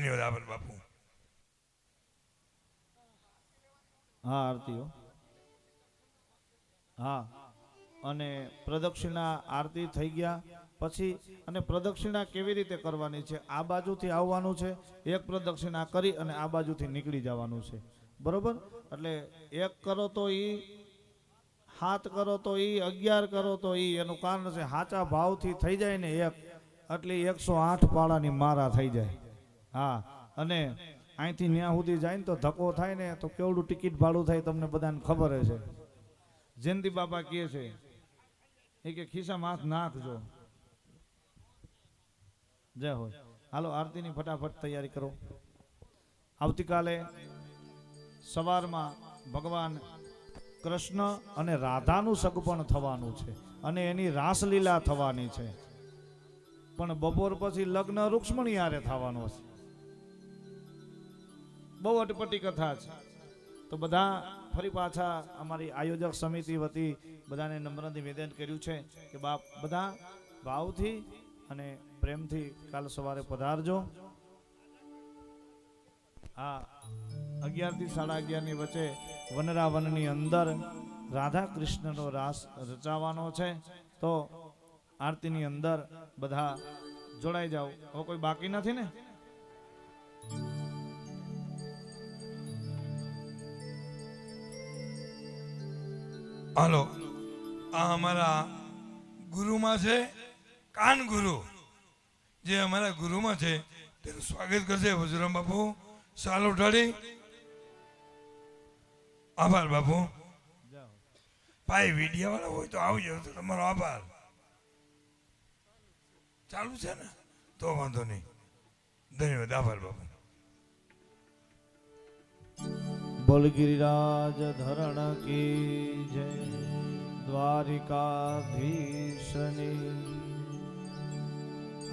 ધન્યવાદ, આભાર, બાપુ. હા, આરતીઓ. હા, અને પ્રદક્ષિણા આરતી થઈ ગયા. પછી, અને પ્રદક્ષિણા કેવી રીતે કરવાની છે? આ બાજુથી આવવાનું છે, એક પ્રદક્ષિણા કરી અને આ બાજુથી નીકળી જવાનું છે. બરોબર? એટલે એક કરો તો એ હાથ કરો તો એ અગિયાર કરો તો એ એનું કારણ છે સાચા ભાવથી થઈ જાય ને એક, એટલે એકસો આઠ પાળાની મારા થઈ જાય. હા. અને અહીંથી ન્યા સુધી જાય ને તો ધક્કો થાય ને તો કેવડું ટિકિટ ભાડું થાય તમને બધાને ખબર છે જયંતિ બાપા કહે છે, એ કે ખિસ્સામાં હાથ નાખજો જય હોય. હાલો, આરતીની ફટાફટ તૈયારી કરો. આવતીકાલે સવારમાં ભગવાન કૃષ્ણ અને રાધાનું સગપણ થવાનું છે અને એની રાસલીલા થવાની છે. પણ બપોર પછી લગ્ન રૂક્ષ્મણી આરે થવાનું હશે. બહુ અટપટી કથા છે. તો બધા ફરી પાછા અમારી આયોજક સમિતિ વતી બધાને નમ્ર નિવેદન કર્યું છે કે બાપ બધા ભાવથી અને પ્રેમથી કાલ સવારે પધારજો. હા અગિયારથી સાડા અગિયારની વચ્ચે વનરાવનની અંદર રાધા કૃષ્ણનો રાસ રચાવાનો છે. તો આરતીની અંદર બધા જોડાઈ જાઓ. હવે કોઈ બાકી નથી ને? હાલો. આ અમારા ગુરુમાં છે કાન ગુરુ. જે અમારા ગુરુમાં છે, તેનું સ્વાગત કરશે વજુરામ બાપુ. સાલ ઉઠાડી. આભાર બાપુ. ભાઈ વીડિયો વાળા હોય તો આવજો, તો તમારો આભાર. ચાલુ છે ને? તો વાંધો નહીં. ધન્યવાદ, આભાર બાપુ. बोल गिरिराज धरण की जय द्वारिका भीषण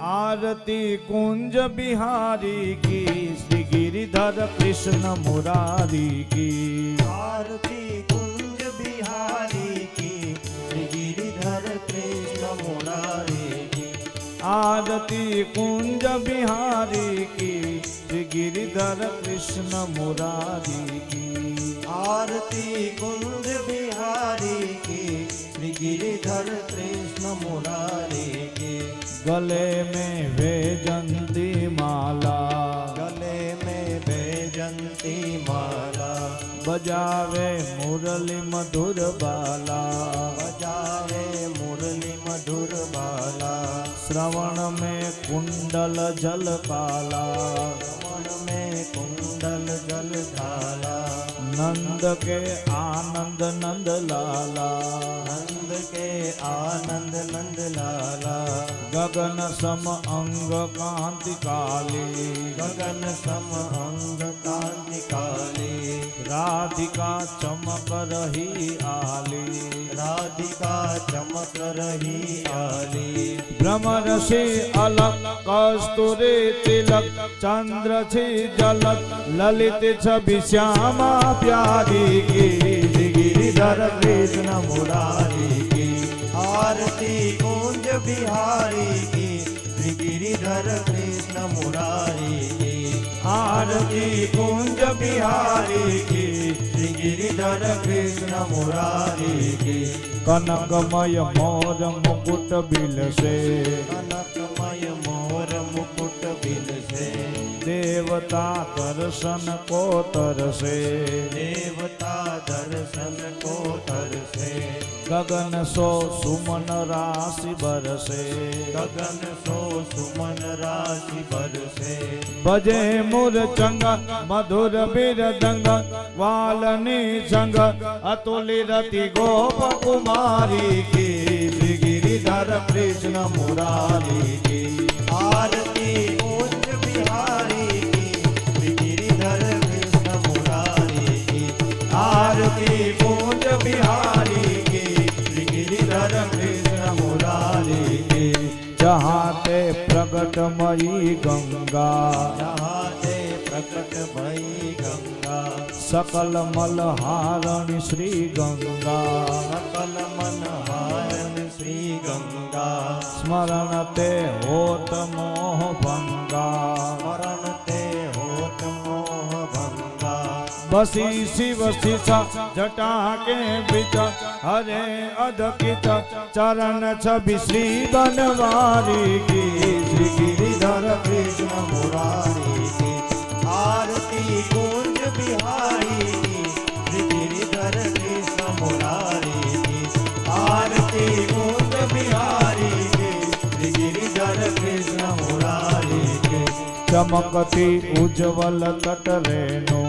आरती कुंज बिहारी की श्री गिरिधर कृष्ण मुरारी की। आरती कुंज बिहारी की श्री गिरिधर कृष्ण मुरारी की। आरती कुंज बिहारी की गिरिधर कृष्ण मुरारी की। आरती कुंज बिहारी की। गिरिधर कृष्ण मुरारी की। गले में वेजंती माला। गले में बैजंती माला। बजावे मुरली मधुर बाला। बजावे मुरली मधुर बाला। श्रवण में कुंडल जल काला श्रवण में कुंडल जल धाला नंद के आनंद नंद लाला। नंद के आनंद नंद लाला। गगन सम अंग कांति काली। गगन सम अंग कांति काली। राधिका चमक रही आली। राधिका चमक रही आली। भ्रमर से अलग कस्तूरी तिलक चंद्र से जलक, ललित छवि श्यामा प्यारी की। गिरिधर कृष्ण मुरारी की। आरती कुंज बिहारी की। गिरिधर कृष्ण मुरारी की। आरती कुंज बिहारी की। गिरिधर कृष्ण मुरारी की कनकमय मोर मुकुट बिल से कनकमय मोर मुकुट बिल से देवता दर्शन को तरसे देवता दर्शन को तरसे गगन सो सुमन राशि बरसे। गगन सो सुमन राशि बरसे। बजे मुर चंग मधुर बिरदंग वालनी संग अतुल रति गोप कुमारी की। गिरिधर कृष्ण मुरारी की। जहाँ ते प्रगटमयी गंगा जहाँ से प्रकट भई गंगा सकल मलहारणी श्री गंगा सकल मन हारन श्री गंगा स्मरण ते होत मोह भंगा मरण ते बसी शिव शिष जटा के बीच, हरे अधकित चरण छवि श्री बनवारी की। श्री गिरिधर कृष्ण मुरारी की। आरती कुंज बिहारी की। श्री गिरिधर कृष्ण मुरारी की। आरती कुंज बिहारी की। श्री गिरिधर कृष्ण मुरारी की। चमकती उज्जवल तट रेणु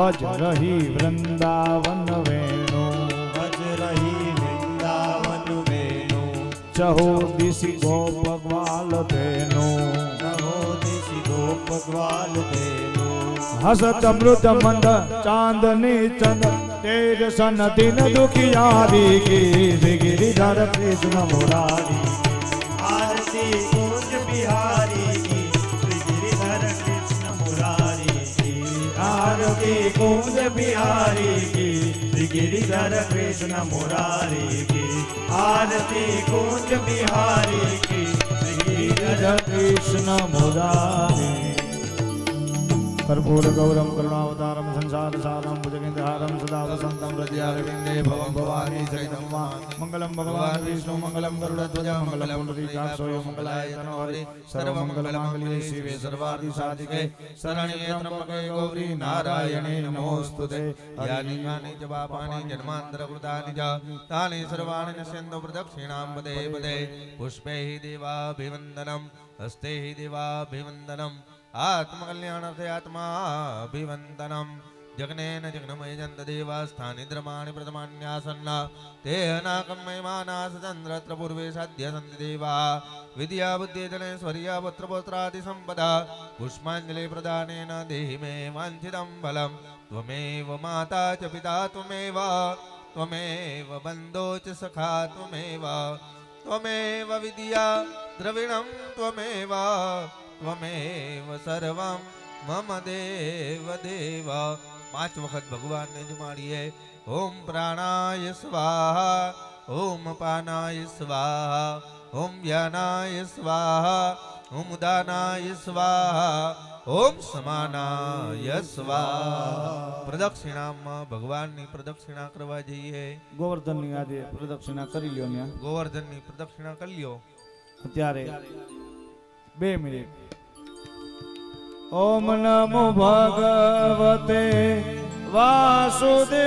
भज रही वृंदावन वेणु। भज रही वृंदावन वेणु। चहो दिश गो भगवाल बेनु चहो दिश गो भगवाल बेनु हसत अमृत मंद चांदनी चंद। तेज सन दिन दुखियारी गिरिधर कृष्ण मुरारी। बिहारी की गिरिधर कृष्ण मुरारी की आरती कुंज बिहारी की गिरिधर कृष्ण मुरारी सर्वोर गौरम करुणावतारम संसार सारम भुजगेन्द्रहारं सदा वसन्तं हृदयारविन्दे भवम भवानी सहितं वा मङ्गलं भगवान् विष्णु मङ्गलं गरुडध्वजा मङ्गलं पुण्डरीकाक्षोय मङ्गलाय तनोहरि सर्वमङ्गलमाङ्गल्ये शिवे सर्वादिसाधिके शरण्ये त्र्यम्बके गौरी नारायणे नमोस्तुते यानि यानि च पापानि जन्मान्तरकृतानि च तानि सर्वाणि नश्यन्तु प्रदक्षिणां पदे पदे पुष्पैः देवाभिवन्दनं हस्तैः देवाभिवन्दनम् आत्मकल्याणार्थे आत्माभिवन्दनम् जग्नेन जग्नमयजन्तदेवास्थानि द्रमाणि प्रथमान्यासन्ना ते अनाकमयमानासचन्द्रत्र पूर्वे सद्य सन्ति देवा। विद्या बुद्धिजनेश्वर्या पुत्रपुत्रादिसम्पदा पुष्पाञ्जलि प्रदानेन देहि मे वाञ्छितं फलम् त्वमेव माता च पिता, त्वमेव। त्वमेव बन्धो च सखा, त्वमेव। त्वमेव विद्या। દ્રવિણમ ત્વમેવા ત્વમેવ સર્વમ મમ દેવ દેવા પાંચ વખત ભગવાનને જમાડીએ ઓમ પ્રાણાય સ્વાહા ઓમ પાનાય સ્વાહા ઓમ વ્યાનાય સ્વાહા ઓમ દાનાય સ્વાહા ઓમ સમાનાય સ્વાહા પ્રદક્ષિણામાં ભગવાનની પ્રદક્ષિણા કરવા જઈએ ગોવર્ધનની આજે પ્રદક્ષિણા કરી લ્યો ગોવર્ધનની પ્રદક્ષિણા કરી લ્યો। અત્યારે બે મિનિટ. ઓમ નમો ભગવતે વાસુદેવાય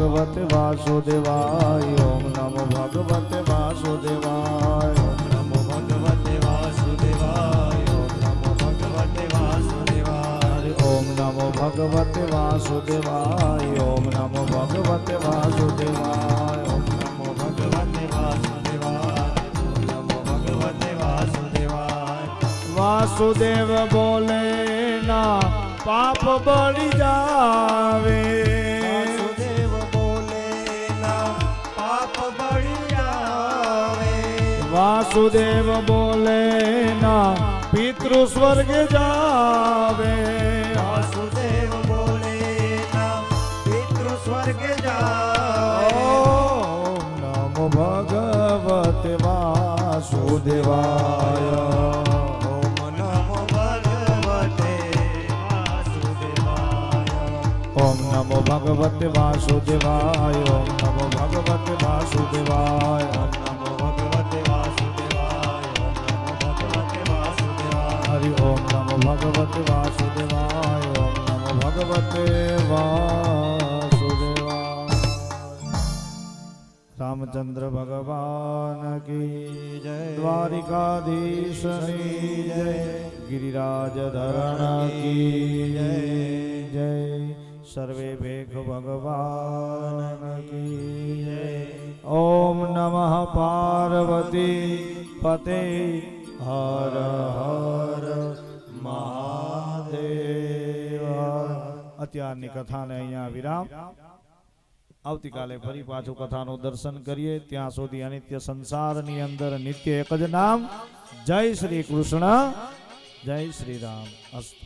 भगवत वासुदेवाय। ओम नमो भगवत वासुदेवाय। ओम नमो भगवते वासुदेवाय। ओम नमो भगवते वासुदेवाय। ओम नमो भगवत वासुदेवाय। ओम नमो भगवत ओम नमो भगवते ओम नमो भगवते वासुदेवाय। वासुदेव बोले ना पाप बढ़ जावे। વાસુદેવ બોલે ના પિતૃ સ્વર્ગ જાવે વાસુદેવ બોલે ના પિતૃ સ્વર્ગ જાય ઓમ નમો ભગવતે વાસુદેવાય ઓમ નમો ભગવતે વાસુદેવાય ઓમ નમો ભગવતે વાસુદેવાય ઓમ નમો ભગવતે વાસુદેવાય ભગવતે વાસુદેવાય ઓમ નમો ભગવતે વાસુદેવાય રામચંદ્ર ભગવાન કી જય દ્વારિકાધીશની જય ગિરિરાજ ધરણ કી જય જય સર્વે ભેખ ભગવાન કી જય ઓમ નમઃ પાર્વતી પતે હર હર અત્યારની કથાને અહીંયા વિરામ આવતીકાલે ફરી પાછું કથાનું દર્શન કરીએ ત્યાં સુધી અનિત્ય સંસારની અંદર નિત્ય એક જ નામ જય શ્રી કૃષ્ણ જય શ્રી રામ અસ્તુ